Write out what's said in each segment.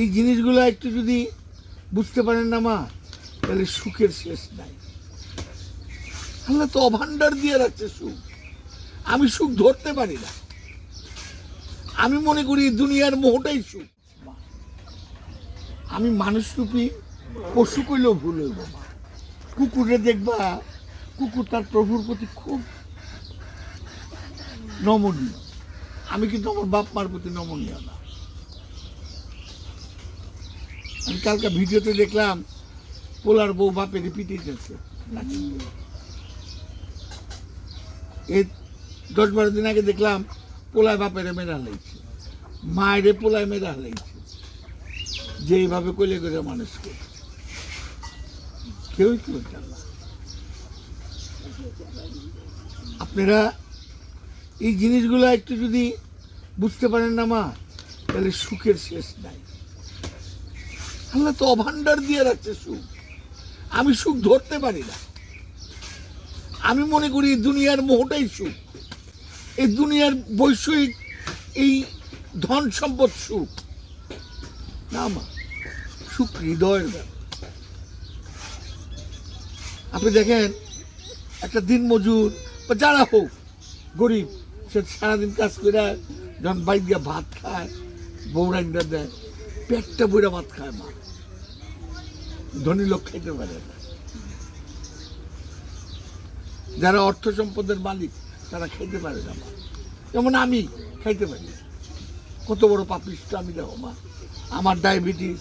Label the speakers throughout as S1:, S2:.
S1: এই জিনিসগুলো একটু যদি বুঝতে পারেন না মা, তাহলে সুখের শেষ নাই। আল্লাহ তো অভান্ডার দিয়ে রাখছে সুখ। আমি সুখ ধরতে পারি না। আমি মনে করি দুনিয়ার মোহটাই সুখ আমি মানুষ রূপী পশু কইলেও ভুল হইব, মা। কুকুরে দেখবা, কুকুর তার প্রভুর প্রতি খুব নমনীয়। আমি কিন্তু আমার বাপ মার প্রতি নমনীয় না। আমি কালকে ভিডিওতে দেখলাম, পোলার বউ বাপের পিটিয়েছে এই দশ বারো দিন আগে দেখলাম পোলায় বাপের মেরা লাগছে। মায়ের পোলায় মেরা লাগছে। যে এইভাবে কইলে করে মানুষকে কেউই কেউ না। আপনারা এই জিনিসগুলো একটু যদি বুঝতে পারেন না মা, তাহলে সুখের শেষ নাই। আল্লাহ তো অভান্ডার দিয়ে রাখছে সুখ। আমি সুখ ধরতে পারি না। আমি মনে করি দুনিয়ার মোহটাই সুখ। এই দুনিয়ার বৈষয়িক এই ধন সম্পদ সুখ। না মা, সুখ হৃদয়ের আপনি দেখেন, একটা দিন মজুর, বা যারা হোক, গরিব, সে সারাদিন কাজ করে যখন বাইক দিয়ে ভাত খায় বৌরাইন্দা দেয় পেটটা বইরা ভাত খায় মা। ধনী লোক খাইতে পারে না। যারা অর্থ সম্পদের মালিক, তারা খাইতে পারে না মা। যেমন আমি খাইতে পারি। কত বড় পাপিষ্ট আমি দেখো মা। আমার ডায়াবেটিস,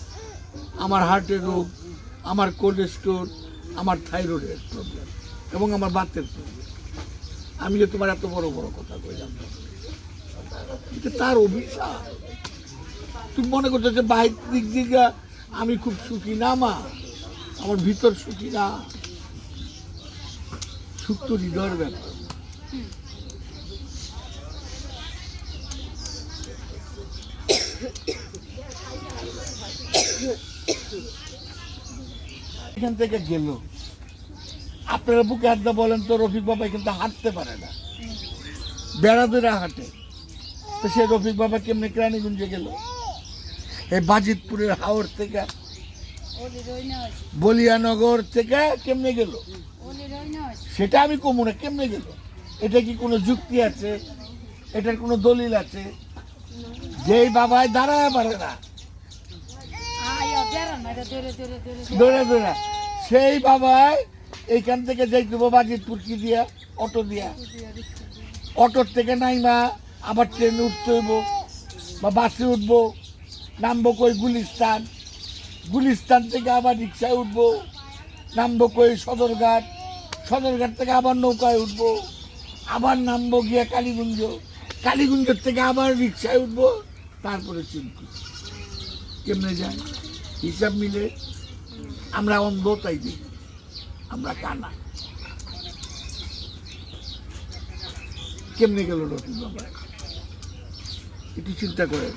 S1: আমার হার্টের রোগ, আমার কোলেস্টোর আমার থাইরয়েডের প্রবলেম এবং আমার বাতের প্রবলেম আমি যে তোমার এত বড় বড় কথা কইলাম। তার অভিশাপ। তুমি মনে করছ যে বাহির দিক দিকে আমি খুব সুখী না, মা? আমার ভিতর সুখী না। সুখ তো হৃদয়ের ব্যাপার। এখান থেকে গেল। আপনারা বুকে হাত বলেন তো, রফিক বাবা কিন্তু হাঁটতে পারে না। বেড়া ধরে হাঁটে। তো সে রফিক বাবা কেমনি ক্রানীগঞ্জে গেল? এই বাজিতপুরের হাওড় থেকে বলিয়ানগর থেকে কেমনে গেল? সেটা আমি কমু না কেমনে গেল? এটা কি কোনো যুক্তি আছে? এটার কোনো দলিল আছে? যেই বাবায় দাঁড়ায় পারে না। দৌড়ে দৌড়ে সেই বাবাই এইখান থেকে যাইতে বাজিতপুর কি দিয়া? অটো দিয়া। অটোর থেকে নাইমা আবার ট্রেনে উঠতে হইব বা বাসে উঠবো, নামবো কই গুলিস্তান গুলিস্তান থেকে আবার রিক্সায় উঠবো, নামবো কই সদরঘাট সদরঘাট থেকে আবার নৌকায় উঠবো, আবার নামবো গিয়া কালীগঞ্জ, কালীগঞ্জের থেকে আবার রিক্সায় উঠবো, তারপরে চিনকু। কেমনে যায় হিসাব মিলে আমরা অন্ধ তাই দিই আমরা কানা। কেমনে গেল রফিক বাবা একটু চিন্তা করে।